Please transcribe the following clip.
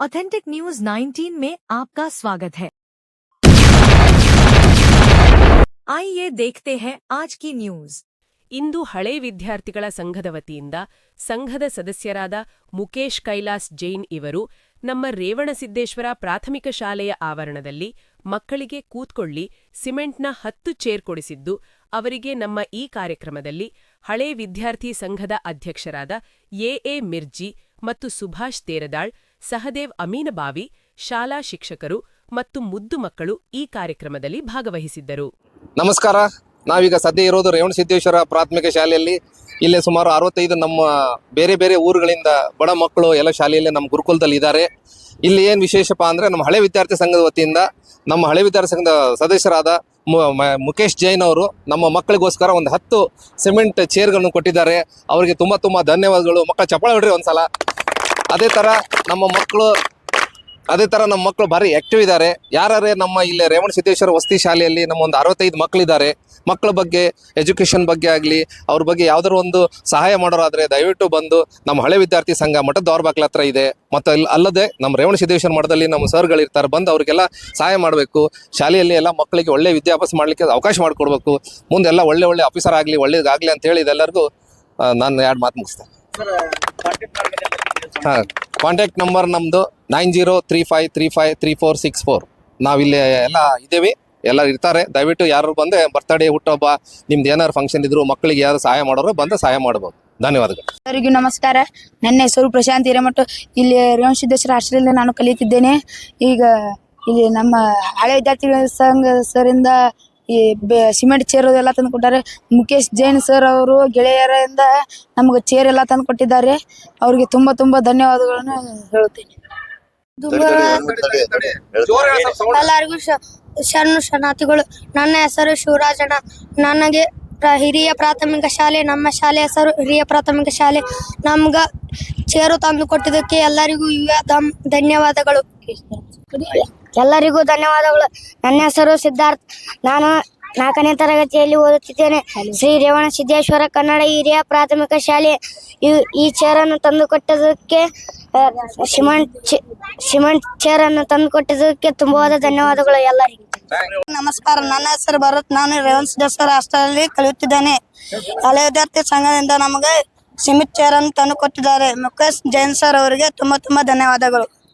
Authentic news 19 में आपका स्वागत है आइए देखते हैं आज की न्यूज ಇಂದು ಹಳೆ ವಿದ್ಯಾರ್ಥಿಗಳ ಸಂಘದ ವತಿಯಿಂದ ಸಂಘದ ಸದಸ್ಯರಾದ ಮುಕೇಶ್ ಕೈಲಾಸ್ ಜೈನ್ ಇವರು ನಮ್ಮ ರೇವಣಸಿದ್ದೇಶ್ವರ ಪ್ರಾಥಮಿಕ ಶಾಲೆಯ ಆವರಣದಲ್ಲಿ ಮಕ್ಕಳಿಗೆ ಕೂತ್ಕೊಳ್ಳಿ ಸಿಮೆಂಟ್ನ ಹತ್ತು ಚೇರ್ ಕೊಡಿಸಿದ್ದು ಅವರಿಗೆ ನಮ್ಮ ಈ ಕಾರ್ಯಕ್ರಮದಲ್ಲಿ ಹಳೆ ವಿದ್ಯಾರ್ಥಿ ಸಂಘದ ಅಧ್ಯಕ್ಷರಾದ ಎಎ ಮಿರ್ಜಿ ಮತ್ತು ಸುಭಾಷ್ ತೇರದಾಳ್ ಸಹದೇವ್ ಅಮೀನಬಾವಿ ಶಾಲಾ ಶಿಕ್ಷಕರು ಮತ್ತು ಮುದ್ದು ಮಕ್ಕಳು ಈ ಕಾರ್ಯಕ್ರಮದಲ್ಲಿ ಭಾಗವಹಿಸಿದ್ದರು. ನಮಸ್ಕಾರ. ನಾವೀಗ ಸದ್ಯ ಇರೋದು ರೇವಣಸಿದ್ದೇಶ್ವರ ಪ್ರಾಥಮಿಕ ಶಾಲೆಯಲ್ಲಿ. ಇಲ್ಲಿ ಸುಮಾರು ಅರವತ್ತೈದು ನಮ್ಮ ಬೇರೆ ಬೇರೆ ಊರುಗಳಿಂದ ಬಡ ಮಕ್ಕಳು ಎಲ್ಲ ಶಾಲೆಯಲ್ಲಿ ನಮ್ಮ ಗುರುಕುಲದಲ್ಲಿ ಇದ್ದಾರೆ. ಇಲ್ಲಿ ಏನು ವಿಶೇಷಪ್ಪ ಅಂದರೆ ನಮ್ಮ ಹಳೆ ವಿದ್ಯಾರ್ಥಿ ಸಂಘದ ವತಿಯಿಂದ ನಮ್ಮ ಹಳೆ ವಿದ್ಯಾರ್ಥಿ ಸಂಘದ ಸದಸ್ಯರಾದ ಮುಕೇಶ್ ಜೈನ್ ಅವರು ನಮ್ಮ ಮಕ್ಕಳಿಗೋಸ್ಕರ ಒಂದು ಹತ್ತು ಸಿಮೆಂಟ್ ಚೇರ್ಗಳನ್ನು ಕೊಟ್ಟಿದ್ದಾರೆ. ಅವರಿಗೆ ತುಂಬ ತುಂಬ ಧನ್ಯವಾದಗಳು. ಮಕ್ಕಳ ಚಪ್ಪಾಳೆ ಹೊಡ್ರಿ ಒಂದ್ಸಲ. ಅದೇ ಥರ ನಮ್ಮ ಮಕ್ಕಳು, ಅದೇ ಥರ ನಮ್ಮ ಮಕ್ಕಳು ಭಾರಿ ಆಕ್ಟಿವ್ ಇದ್ದಾರೆ. ಯಾರೇ ನಮ್ಮ ಇಲ್ಲಿ ರೇವಣ ಸಿದ್ದೇಶ್ವರ ವಸತಿ ಶಾಲೆಯಲ್ಲಿ ನಮ್ಮ ಒಂದು ಅರವತ್ತೈದು ಮಕ್ಕಳಿದ್ದಾರೆ. ಮಕ್ಕಳ ಬಗ್ಗೆ ಎಜುಕೇಷನ್ ಬಗ್ಗೆ ಆಗಲಿ, ಅವ್ರ ಬಗ್ಗೆ ಯಾವ್ದಾದ್ರು ಒಂದು ಸಹಾಯ ಮಾಡೋರಾದರೆ ದಯವಿಟ್ಟು ಬಂದು ನಮ್ಮ ಹಳೆ ವಿದ್ಯಾರ್ಥಿ ಸಂಘ ಮಠದ ದೌರ್ಬಾಗ್ಲ ಹತ್ರ ಇದೆ. ಮತ್ತು ಅಲ್ಲಿ ಅಲ್ಲದೆ ನಮ್ಮ ರೇವಣ ಸಿದ್ದೇಶ್ವರ ಮಠದಲ್ಲಿ ನಮ್ಮ ಸರ್ಗಳು ಇರ್ತಾರೆ, ಬಂದು ಅವ್ರಿಗೆಲ್ಲ ಸಹಾಯ ಮಾಡಬೇಕು. ಶಾಲೆಯಲ್ಲಿ ಎಲ್ಲ ಮಕ್ಕಳಿಗೆ ಒಳ್ಳೆ ವಿದ್ಯಾಭ್ಯಾಸ ಮಾಡಲಿಕ್ಕೆ ಅವಕಾಶ ಮಾಡಿಕೊಡ್ಬೇಕು. ಮುಂದೆಲ್ಲ ಒಳ್ಳೆ ಒಳ್ಳೆ ಆಫೀಸರ್ ಆಗಲಿ, ಒಳ್ಳೇದಾಗಲಿ ಅಂತ ಹೇಳಿ ಇದೆಲ್ಲರಿಗೂ ನಾನು ಎರಡು ಮಾತು ಮುಗಿಸ್ತೇನೆ. ಹಾಂ ಕಾಂಟ್ಯಾಕ್ಟ್ ನಂಬರ್ ನಮ್ದು nine zero three five three five three four six four ನಾವಿಲ್ಲಿ ಎಲ್ಲ ಇದ್ದೇವೆ ಎಲ್ಲ ಇರ್ತಾರೆ. ದಯವಿಟ್ಟು ಯಾರು ಬಂದೆ ಬರ್ತಡೇ ಹುಟ್ಟುಹಬ್ಬ, ನಿಮ್ದು ಏನಾರು ಫಂಕ್ಷನ್ ಇದ್ರು, ಮಕ್ಕಳಿಗೆ ಯಾರು ಸಹಾಯ ಮಾಡೋರು ಬಂದು ಸಹಾಯ ಮಾಡ್ಬೋದು. ಧನ್ಯವಾದಗಳು. ಎಲ್ಲರಿಗೂ ನಮಸ್ಕಾರ. ನನ್ನ ಹೆಸರು ಪ್ರಶಾಂತ್ ಹಿರೇಮಠ. ಇಲ್ಲಿ ರೇವಣಸಿದ್ದೇಶ್ವರ ಆಶ್ರಯದಲ್ಲಿ ನಾನು ಕಲಿಯುತ್ತಿದ್ದೇನೆ ಈಗ ಇಲ್ಲಿ ನಮ್ಮ ಹಳೆ ವಿದ್ಯಾರ್ಥಿಗಳ ಸಂಘ ಸರಿಂದ ಈ ಬೆ- ಸಿಮೆಂಟ್ ಚೇರ್ ಎಲ್ಲ ತಂದು ಕೊಟ್ಟಾರೆ. ಮುಖೇಶ್ ಜೈನ್ ಸರ್ ಅವರು ಗೆಳೆಯರಿಂದ ನಮಗೆ ಚೇರ್ ಎಲ್ಲ ತಂದು ಕೊಟ್ಟಿದ್ದಾರೆ. ಅವರಿಗೆ ತುಂಬಾ ತುಂಬಾ ಧನ್ಯವಾದಗಳನ್ನು ಹೇಳುತ್ತೇನೆ. ಎಲ್ಲರಿಗೂ ಶ- ಶರಣು ಶರಣಾರ್ಥಿಗಳು ನನ್ನ ಹೆಸರು ಶಿವರಾಜಣ್ಣ. ನನಗೆ ಪ್ರ- ಹಿರಿಯ ಪ್ರಾಥಮಿಕ ಶಾಲೆ ನಮ್ಮ ಶಾಲೆ ಹೆಸರು ಹಿರಿಯ ಪ್ರಾಥಮಿಕ ಶಾಲೆ. ನಮ್ಗ ಚೇರು ತಂದು ಕೊಟ್ಟಿದ್ದಕ್ಕೆ ಎಲ್ಲರಿಗೂ ಇವ ಧನ್ಯವಾದಗಳು. ಎಲ್ಲರಿಗೂ ಧನ್ಯವಾದಗಳು. ನನ್ನ ಹೆಸರು ಸಿದ್ಧಾರ್ಥ್. ನಾನು ನಾಲ್ಕನೇ ತರಗತಿಯಲ್ಲಿ ಓದುತ್ತಿದ್ದೇನೆ. ಶ್ರೀ ರೇವಣ ಸಿದ್ದೇಶ್ವರ ಕನ್ನಡ ಹಿರಿಯ ಪ್ರಾಥಮಿಕ ಶಾಲೆ. ಈ- ಚೇರ್ ಅನ್ನು ತಂದು ಕೊಟ್ಟದಕ್ಕೆ ಆ, ಸಿಮೆಂಟ್ ಸಿಮೆಂಟ್ ತಂದು ಕೊಟ್ಟಿದ್ದಕ್ಕೆ ತುಂಬವಾದ ಧನ್ಯವಾದಗಳು ಎಲ್ಲರಿಗೂ. ನಮಸ್ಕಾರ. ನನ್ನ ಹೆಸರು ಭರತ್. ನಾನು ರೇವಣ ಸಿದ್ದೇಶ್ವರ ಹಾಸ್ಟೆಲಲ್ಲಿ ಕಲಿಯುತ್ತಿದ್ದೇನೆ. ಹಳೆ ವಿದ್ಯಾರ್ಥಿ ಸಂಘದಿಂದ ನಮಗೆ ಸಿಮೆಂಟ್ ಚೇರ್ ಅನ್ನು ತಂದು ಕೊಟ್ಟಿದ್ದಾರೆ ಮುಖೇಶ್ ಜೈನ್ ಸರ್ ಅವರಿಗೆ ತುಂಬಾ ತುಂಬಾ ಧನ್ಯವಾದಗಳು.